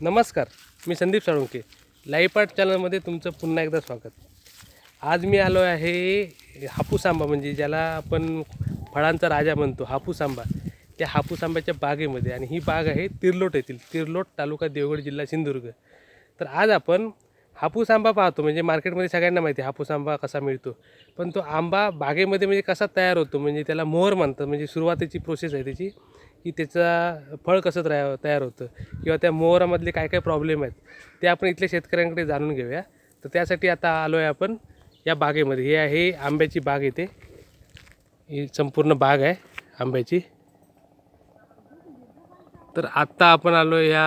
नमस्कार मी Sandeep Salunke. Live art चॅनलमध्ये तुमचं पुन्हा एकदा स्वागत. आज मी आलो आहे हापूस आंबा म्हणजे ज्याला आपण फळांचा राजा म्हणतो हापूस आंबा त्या हापूस आंब्याच्या बागेमध्ये आणि ही बाग आहे तिरलोट येथील तिरलोट तालुका देवगड जिल्हा सिंधुदुर्ग. तर आज आपण हापूस आंबा पाहतो म्हणजे मार्केटमध्ये सगळ्यांना माहिती आहे हापूस आंबा कसा मिळतो. पण तो आंबा बागेमध्ये म्हणजे कसा तयार होतो म्हणजे त्याला मोहर म्हणतात म्हणजे सुरुवातीची प्रोसेस आहे त्याची. की त्याचा फळ कसं तया तयार होतं किंवा त्या मोहरामधले काय काय प्रॉब्लेम आहेत ते आपण इथल्या शेतकऱ्यांकडे जाणून घेऊया. तर त्यासाठी आता आलो आहे आपण या बागेमध्ये. हे आहे आंब्याची बाग येते ही संपूर्ण बाग आहे आंब्याची. तर आत्ता आपण आलो या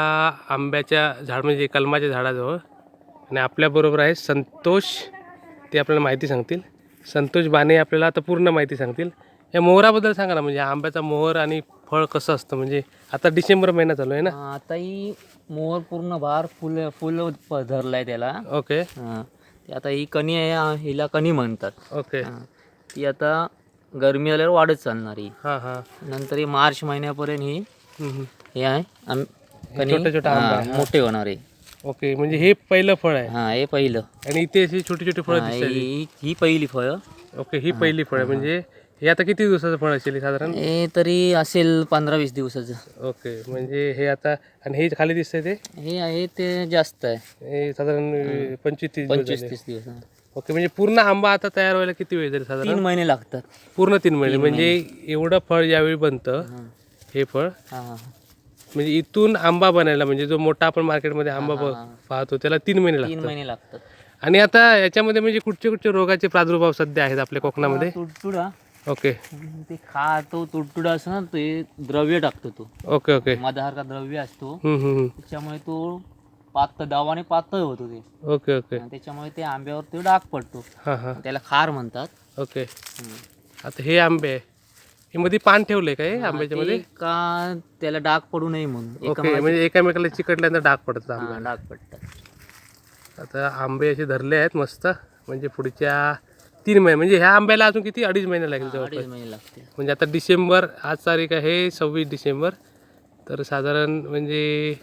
आंब्याच्या झाड म्हणजे कलमाच्या झाडाजवळ. आणि आपल्याबरोबर आहे संतोष ते आपल्याला माहिती सांगतील. संतोष बाणे आपल्याला आता पूर्ण माहिती सांगतील. या मोहराबद्दल सांगा ना म्हणजे आंब्याचा मोहर आणि फळ कसं असतं? म्हणजे आता डिसेंबर महिना चालू आहे ना? हा, आता ही मोहर पूर्ण बार फुल फुल प- धरलाय त्याला. ओके. हा. ते आता ही कणी आहे हा, हिला कणी म्हणतात. ओके. हा. ती आता गरमी आल्यावर वाढत चालणार ही. हां हां. नंतर ही मार्च महिन्यापर्यंत ही हम्म, हम्म. हे आहे आम- कणी छोटा छोटा आंबा हा. मोठे होणार आहे. ओके म्हणजे हे पहिलं फळ आहे? हा हे पहिलं. आणि इथे अशी छोटी छोटी फळं हा, दिसतात? ही ही पहिली फळ. ओके ही पहिली फळ आहे म्हणजे हे आता किती दिवसाचं फळ असेल हे साधारण? हे तरी असेल पंधरा वीस दिवसाचं. ओके म्हणजे हे आता आणि हे खाली दिसतंय ते? हे आहे ते जास्त आहे. हे साधारण पंचवीस तीस दिवस पंचवीस झाले. तीस दिवस हा. ओके म्हणजे पूर्ण आंबा आता तयार व्हायला किती वेळ जाईल साधारण? तीन महिने लागतात. पूर्ण तीन महिने म्हणजे एवढं फळ ज्यावेळी बनतं हा. हे फळ. हा हा. म्हणजे इथून आंबा बनायला म्हणजे जो मोठा आपण मार्केटमध्ये आंबा ब-. पाहतो त्याला तीन महिने तीन लागतात. महिने लागतात. आणि आता याच्यामध्ये म्हणजे कुठचे कुठचे रोगाचे प्रादुर्भाव सध्या आहेत आपल्या कोकणामध्ये? तुडतुडा ओके. ते खा तो तुडतुडा असतो ना ते द्रव्य टाकतो तो. Okay okay. मधासारखा द्रव्य असतो. हम्म, हम्म, हम्म. त्याच्यामुळे तो पातळ दावाने पातळ होतो ते. Okay okay. आणि त्याच्यामुळे ते आंब्यावर तो डाग पडतो. हां हां. त्याला खार म्हणतात. ओके. हम्म. आता हे आंबे आहे हे मध्ये पान ठेवलंय का हे आंब्याच्या ते मध्ये? का त्याला डाग पडू नये म्हणून. एका ओके म्हणजे एकामेकाला चिकटल्यानंतर डाग पडतात आंबे हा, डाग पडतात. आता आंबे असे धरले आहेत मस्त. म्हणजे पुढच्या तीन महिने म्हणजे ह्या आंब्याला अजून किती? अडीच महिने लागेल जवळपास. अडीच महिने लागते म्हणजे आता डिसेंबर आज तारीख आहे सव्वीस डिसेंबर. तर साधारण म्हणजे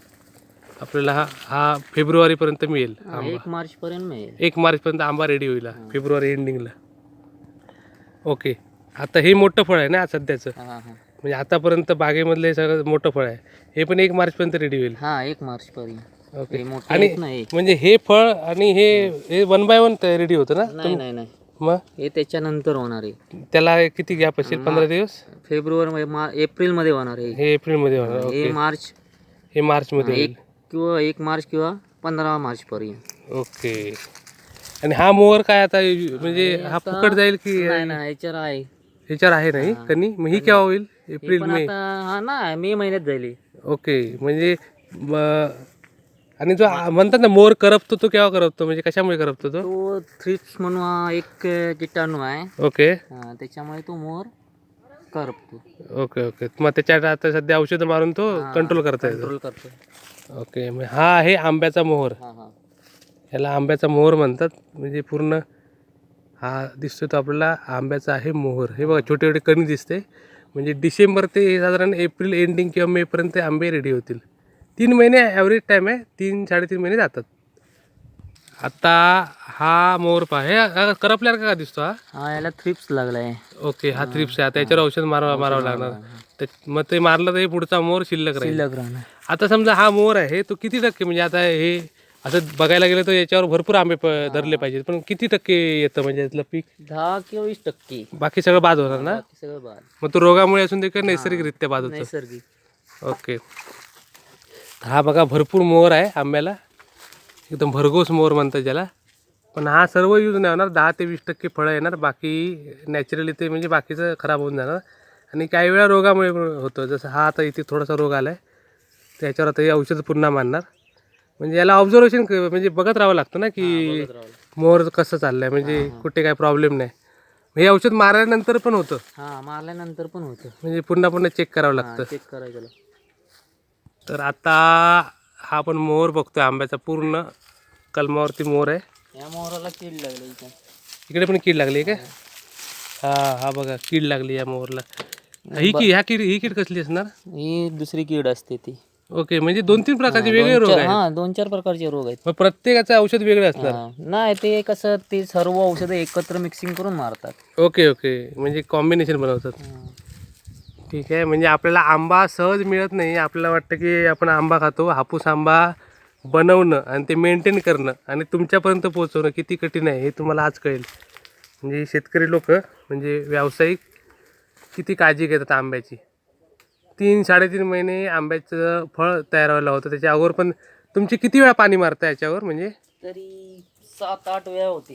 आपल्याला हा हा फेब्रुवारीपर्यंत मिळेल आंबा. एक मार्च पर्यंत मिळेल. एक मार्चपर्यंत आंबा रेडी होईल हा, फेब्रुवारी एंडिंगला ओके आता हे मोठं फळ आहे ना सध्याचं? हा हा म्हणजे आतापर्यंत बागेमधलं सगळं मोठं फळ आहे. हे पण एक मार्चपर्यंत रेडी होईल. हा एक मार्च पर्यंत ओके हे मोठे आणि आहेत ना म्हणजे हे फळ आणि हे हे वन बाय वन रेडी होतं ना? नाही नाही नाही. मग? हे त्याच्यानंतर होणार आहे. त्याला किती गॅप असेल पंधरा दिवस? फेब्रुवारी मध्ये एप्रिलमध्ये होणार आहे. हे एप्रिलमध्ये होणार हे ओके. मार्च हे मार्चमध्ये होईल. एक किंवा एक मार्च किंवा पंधरा मार्च पर्यंत. ओके. आणि हा मोहर काय आता म्हणजे हा फुकट जाईल की नाही याच्यावर आहे. ह्याच्यावर आहे नाही? कनी? मग ही केव्हा होईल? हे एप्रिल पण मे? आता हा ना मे महिन्यात जाईल ओके. म्हणजे म- आणि जो म्हणतात ना मोर करपतो तो केव्हा करपतो? म्हणजे कशामुळे करपतो तो? तो थ्रिप्स म्हणून हा एक किटाणू आहे. ओके. त्याच्यामुळे तो मोर करपतो. Okay okay. मग त्याच्यात आता सध्या औषधं मारून तो कंट्रोल करता येतो कंट्रोल करतो ओके हा आहे आंब्याचा मोहर हा हा. याला आंब्याचा मोहर म्हणतात. म्हणजे पूर्ण हा दिसतो तो आपल्याला. आंब्याचा आहे मोहर हे बघा छोटे छोटे कणी दिसते म्हणजे डिसेंबर ते साधारण एप्रिल एंडिंग किंवा मेपर्यंत आंबे रेडी होतील. तीन महिने ॲव्हरेज टाईम आहे तीन साडेतीन महिने जातात. आता हा मोहर पहा करपल्यासारखा का दिसतो हा? हा याला थ्रिप्स लागलाय. ओके हा थ्रिप्स आहे. आता याच्यावर औषध मारावं मारावं लागणार. ते मग ते मारलं तर पुढचा मोहर शिल्लक राहील. शिल्लक राहणार. आता समजा हा मोर आहे तो किती टक्के म्हणजे आता हे असं बघायला गेलं तर याच्यावर भरपूर आंबे प- धरले पाहिजेत. पण किती टक्के येतं म्हणजे यातलं पीक? दहा किंवा वीस टक्के. बाकी सगळं बाद होणार ना? बाकी सगळं बाद. मग तो रोगामुळे असून ते काय नैसर्गिकरित्या बाद होतं. नैसर्गिक. ओके हा बघा भरपूर मोर आहे आंब्याला. एकदम भरघोस मोर म्हणतात ज्याला. पण हा सर्व यूज नाही होणार. दहा ते वीस टक्के फळं येणार. बाकी नॅचरली ते म्हणजे बाकीचं खराब होऊन जाणार. आणि काही वेळा रोगामुळे होतं. जसं हा आता इथे थोडासा रोग आला आहे त्याच्यावर आता हे औषध पुन्हा मारणार. म्हणजे याला ऑब्झर्वेशन म्हणजे बघत राहावं लागतं ना की मोर कसं चाललंय. म्हणजे कुठे काय प्रॉब्लेम नाही. हे औषध मारल्यानंतर पण होतं. हा मारल्यानंतर पण होतं. म्हणजे पुन्हा पुन्हा चेक करावं लागतं. चेक करायचं. तर आता हा आपण मोर बघतोय आंब्याचा. पूर्ण कलमावरती मोर आहे. या मोहराला कीड लागली इथं. इकडे पण कीड लागली आहे का हा हा बघा कीड लागली या मोरला. ही की ह्या कीड ही कीड कसली असणार? ही दुसरी कीड असते ती. ओके म्हणजे दोन तीन प्रकारचे वेगळे रोग आहेत. हा दोन चार प्रकारचे रोग आहेत. प्रत्येकाचं औषध वेगळं असणार. हा. नाही ते कसं ते सर्व औषधं एकत्र मिक्सिंग करून मारतात. Okay okay. म्हणजे कॉम्बिनेशन बनवतात. ठीक आहे म्हणजे आपल्याला आंबा सहज मिळत नाही. आपल्याला वाटतं की आपण आंबा खातो हापूस आंबा बनवणं आणि ते मेंटेन करणं आणि तुमच्यापर्यंत पोहोचवणं किती कठीण आहे हे तुम्हाला आज कळेल. म्हणजे शेतकरी लोक म्हणजे व्यावसायिक किती काळजी घेतात आंब्याची? तीन साडेतीन महिने आंब्याचं फळ तयार व्हायला होतं. त्याच्या अगोदर पण तुमची किती वेळा पाणी मारता याच्यावर म्हणजे? तरी सात आठ वेळा होते.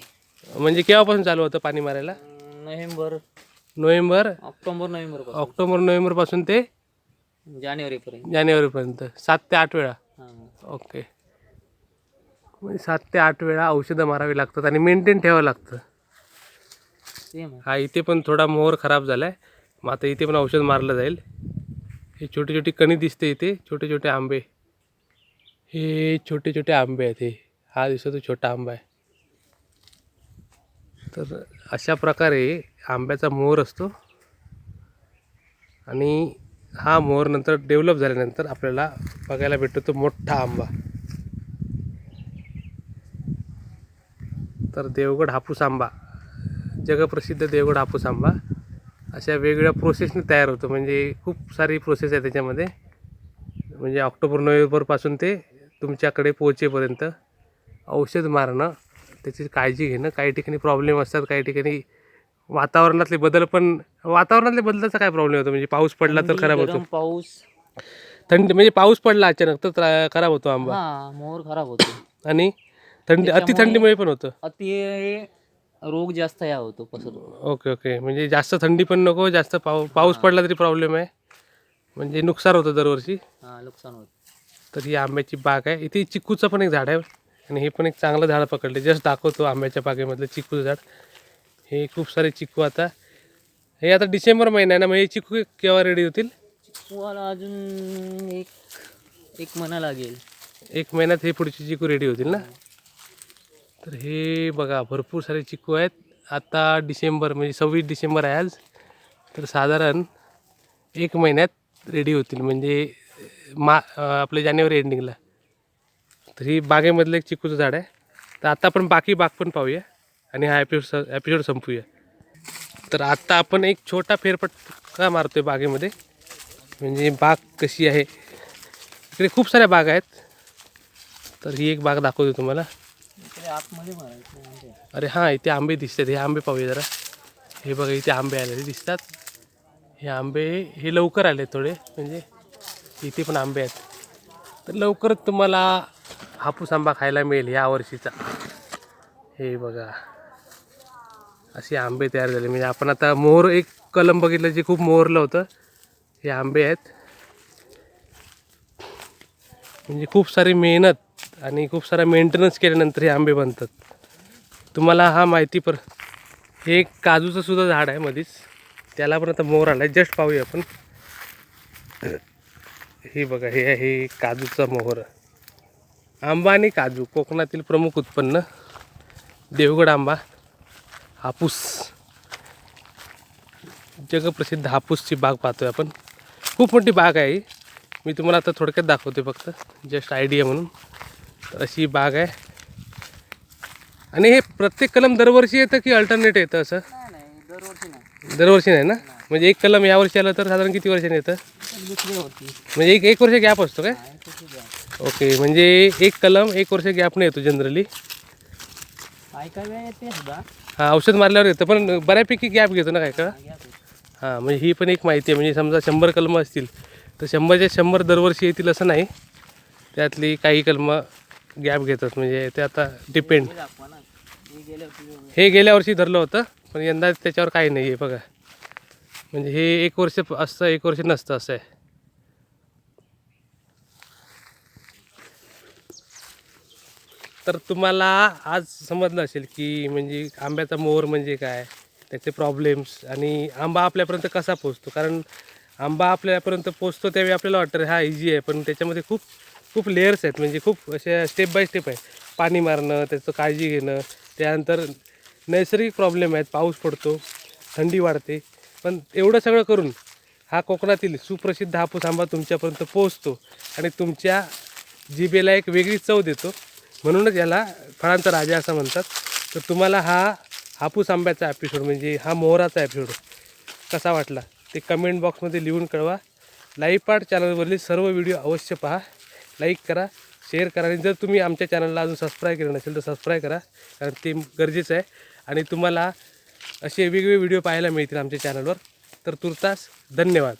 म्हणजे केव्हापासून चालू होतं पाणी मारायला? November November? ऑक्टोबर नोव्हेंबरपासून ऑक्टोबर नोव्हेंबरपासून ते जानेवारी पर्यंत जानेवारीपर्यंत. सात ते आठ वेळा. ओके. म्हणजे सात ते आठ वेळा औषधं मारावी लागतात आणि मेंटेन ठेवावं लागतं. सेम हा इथे पण थोडा मोहर खराब झाला आहे मग आता इथे पण औषध मारलं जाईल. हे छोटी छोटी कणी दिसते इथे. छोटे छोटे आंबे. हे छोटे छोटे आंबे आहेत हे. हा दिसतो तो छोटा आंबा आहे. तर अशा प्रकारे आंब्याचा मोहर असतो. आणि हा मोहर नंतर डेव्हलप झाल्यानंतर आपल्याला बघायला भेटतो तो मोठा आंबा. तर देवगड हापूस आंबा जगप्रसिद्ध देवगड हापूस आंबा अशा वेगवेगळ्या प्रोसेसने तयार होतो. म्हणजे खूप सारी प्रोसेस आहे त्याच्यामध्ये. म्हणजे ऑक्टोबर नोव्हेंबरपासून ते तुमच्याकडे पोहोचेपर्यंत औषध मारणं त्याची काळजी घेणं काही ठिकाणी प्रॉब्लेम असतात काही ठिकाणी वातावरणातले बदल पण वातावरणातले बदलाचा काय प्रॉब्लेम होतो? म्हणजे पाऊस पडला तर खराब होतो. पाऊस. थंडी म्हणजे पाऊस पडला अचानक तर खराब होतो आंबा. हा मोर खराब होतो. आणि थंडी अति त्याच्यामुळे- थंडीमुळे पण होतं. अति रोग जास्त या होतो पसरतो. Okay okay. म्हणजे जास्त थंडी पण नको जास्त पाऊ पाऊस पडला तरी प्रॉब्लेम आहे. म्हणजे नुकसान होतं दरवर्षी. हा नुकसान होत. तर ही आंब्याची बाग आहे. इथे चिकूचं पण एक झाड आहे. आणि हे पण एक चांगलं झाड पकडले. जस्ट दाखवतो आंब्याच्या बागेमधलं चिकूचं झाड. हे खूप सारे चिकू आता. हे आता डिसेंबर महिना आहे ना मग हे चिकू केव्हा रेडी होतील? चिकूला अजून एक एक महिना लागेल. एक महिन्यात हे पुढचे चिकू रेडी होतील ना? तर हे बघा भरपूर सारे चिकू आहेत. आता डिसेंबर म्हणजे सव्वीस डिसेंबर आहे आज. तर साधारण एक महिन्यात रेडी होतील. म्हणजे मा अं, आपल्या जानेवारी एंडिंगला तर ही बागेमधलं एक चिकूचं झाड आहे. तर आता आपण बाकी बाग पण पाहूया आणि हा एपिसोड एपिसोड संपूया. तर आत्ता आपण एक छोटा फेरफटका मारतोय बागेमध्ये. म्हणजे बाग कशी आहे. इकडे खूप साऱ्या बाग आहेत. तर ही एक बाग दाखवतो तुम्हाला. म्हणजे. अरे हां इथे आंबे दिसतात. हे आंबे पाहूया जरा. हे बघा इथे आंबे आलेले दिसतात. हे आंबे हे लवकर आले थोडे. म्हणजे इथे पण आंबे आहेत. तर लवकरच तुम्हाला हापूस आंबा खायला मिळेल ह्या वर्षीचा. हे बघा. असे आंबे तयार झाले. म्हणजे आपण आता मोहर एक कलम बघितलं जे खूप मोहरलं होतं. हे आंबे आहेत. म्हणजे खूप सारी मेहनत आणि खूप सारा मेंटेनन्स केल्यानंतर हे आंबे बनतात. तुम्हाला हा माहिती पर हे एक काजूचं सुद्धा झाड आहे मधीच. त्याला पण आता मोर आला आहे जस्ट पाहूया आपण. हे बघा हे आहे काजूचा मोहर. आंबा आणि काजू कोकणातील प्रमुख उत्पन्न देवगड आंबा हापूस. जगप्रसिद्ध हापूसची बाग पाहतोय आपण. खूप मोठी बाग आहे. मी तुम्हाला आता थोडक्यात दाखवते फक्त. जस्ट आयडिया म्हणून. तर अशी बाग आहे. आणि हे प्रत्येक कलम दरवर्षी येतं की अल्टरनेट येतं असं? दरवर्षी नाही. दरवर्षी नाही ना? म्हणजे एक कलम यावर्षी आलं तर साधारण किती वर्षांनी येतं? म्हणजे एक एक वर्ष गॅप असतो काय. ओके म्हणजे एक कलम एक वर्ष गॅपने येतो जनरली हां औषध मारल्यावर येतं पण बऱ्यापैकी गॅप घेतो ना काय का हां म्हणजे ही पण एक माहिती आहे म्हणजे समजा शंभर कलमं असतील तर शंभरच्या शंभर दरवर्षी येतील असं नाही. त्यातली काही कलमं गॅप घेतात म्हणजे ते आता डिपेंड हे गेल्या वर्षी धरलं होतं पण यंदा त्याच्यावर काही नाही आहे बघा. म्हणजे हे एक वर्ष असतं एक वर्ष नसतं असं आहे. तर तुम्हाला आज समजलं असेल की म्हणजे आंब्याचा मोर म्हणजे काय त्याचे प्रॉब्लेम्स आणि आंबा आपल्यापर्यंत कसा पोचतो कारण आंबा आपल्यापर्यंत पोचतो त्यावेळी आपल्याला वाटतं हा इझी आहे. पण त्याच्यामध्ये खूप खूप लेअर्स आहेत. म्हणजे खूप अशा स्टेप बाय स्टेप आहे. पाणी मारणं त्याचं काळजी घेणं त्यानंतर नैसर्गिक प्रॉब्लेम आहेत. पाऊस पडतो थंडी वाढते. पण एवढं सगळं करून हा कोकणातील सुप्रसिद्ध हापूस आंबा तुमच्यापर्यंत पोहोचतो आणि तुमच्या जिभेला एक वेगळी चव देतो. म्हणूनच याला फळांचा राजा असं म्हणतात. तर तुम्हाला हा हापूस आंब्याचा एपिसोड म्हणजे हा मोहराचा एपिसोड कसा वाटला ते कमेंट बॉक्समध्ये लिहून कळवा. लाईव्ह पार्ट चॅनलवरील सर्व व्हिडिओ अवश्य पहा. लाईक करा शेअर करा आणि जर तुम्ही आमच्या चॅनलला अजून सबस्क्राईब केलं नसेल तर सबस्क्राईब करा. कारण ते गरजेचं आहे. आणि तुम्हाला असे वेगवेगळे व्हिडिओ पाहायला मिळतील आमच्या चॅनलवर तर तुर्तास धन्यवाद.